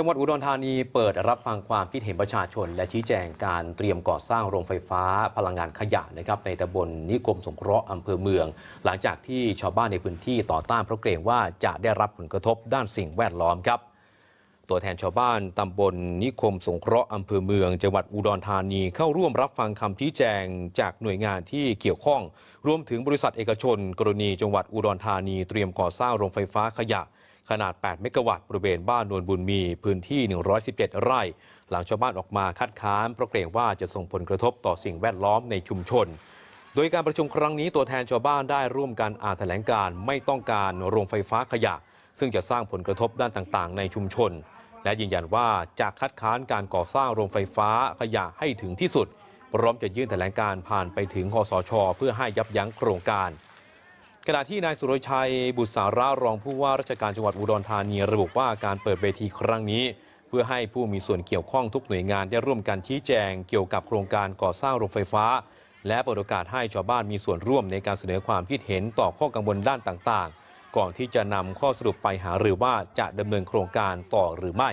จังหวัดอุดรธานีเปิดรับฟังความคิดเห็นประชาชน และชี้แจงการเตรียมก่อสร้างโรงไฟฟ้าพลังงานขยะนะครับในตำบลนิคมสงเคราะห์อำเภอเมือง หลังจากที่ชาวบ้านในพื้นที่ต่อต้านเพราะเกรงว่าจะได้รับผลกระทบด้านสิ่งแวดล้อมครับ ตัวแทนชาวบ้านตำบลนิคมสงเคราะห์อำเภอเมือง จังหวัดอุดรธานีเข้าร่วมรับฟังคำชี้แจงจากหน่วยงานที่เกี่ยวข้อง รวมถึงบริษัทเอกชน กรณีจังหวัดอุดรธานี เตรียมก่อสร้างโรงไฟฟ้าขยะ ขนาด 8 เมกะวัตต์บริเวณบ้านนวลบุญมีพื้นที่ 117 ไร่ หลังชาวบ้านออกมาคัดค้านเพราะเกรงว่าจะส่งผลกระทบต่อสิ่งแวดล้อมในชุมชน โดยการประชุมครั้งนี้ตัวแทนชาวบ้านได้ร่วมกันอ่านแถลงการไม่ต้องการโรงไฟฟ้าขยะ ซึ่งจะสร้างผลกระทบด้านต่างๆ ในชุมชน และยืนยันว่าจะคัดค้านการก่อสร้างโรงไฟฟ้าขยะให้ถึงที่สุดพร้อมจะยื่นแถลงการผ่านไปถึงคอสช เพื่อให้ยับยั้งโครงการ ขณะที่นายสุรชัยบุษารารองผู้ว่าราชการจังหวัดอุดรธานีระบุว่าการเปิดเวทีครั้งนี้ เพื่อให้ผู้มีส่วนเกี่ยวข้องทุกหน่วยงานได้ร่วมกันชี้แจงเกี่ยวกับโครงการก่อสร้างโรงไฟฟ้า และเปิดโอกาสให้ชาวบ้านมีส่วนร่วมในการเสนอความคิดเห็นต่อข้อกังวลด้านต่างๆ ก่อนที่จะนำข้อสรุปไปหารือว่าจะดำเนินโครงการต่อหรือไม่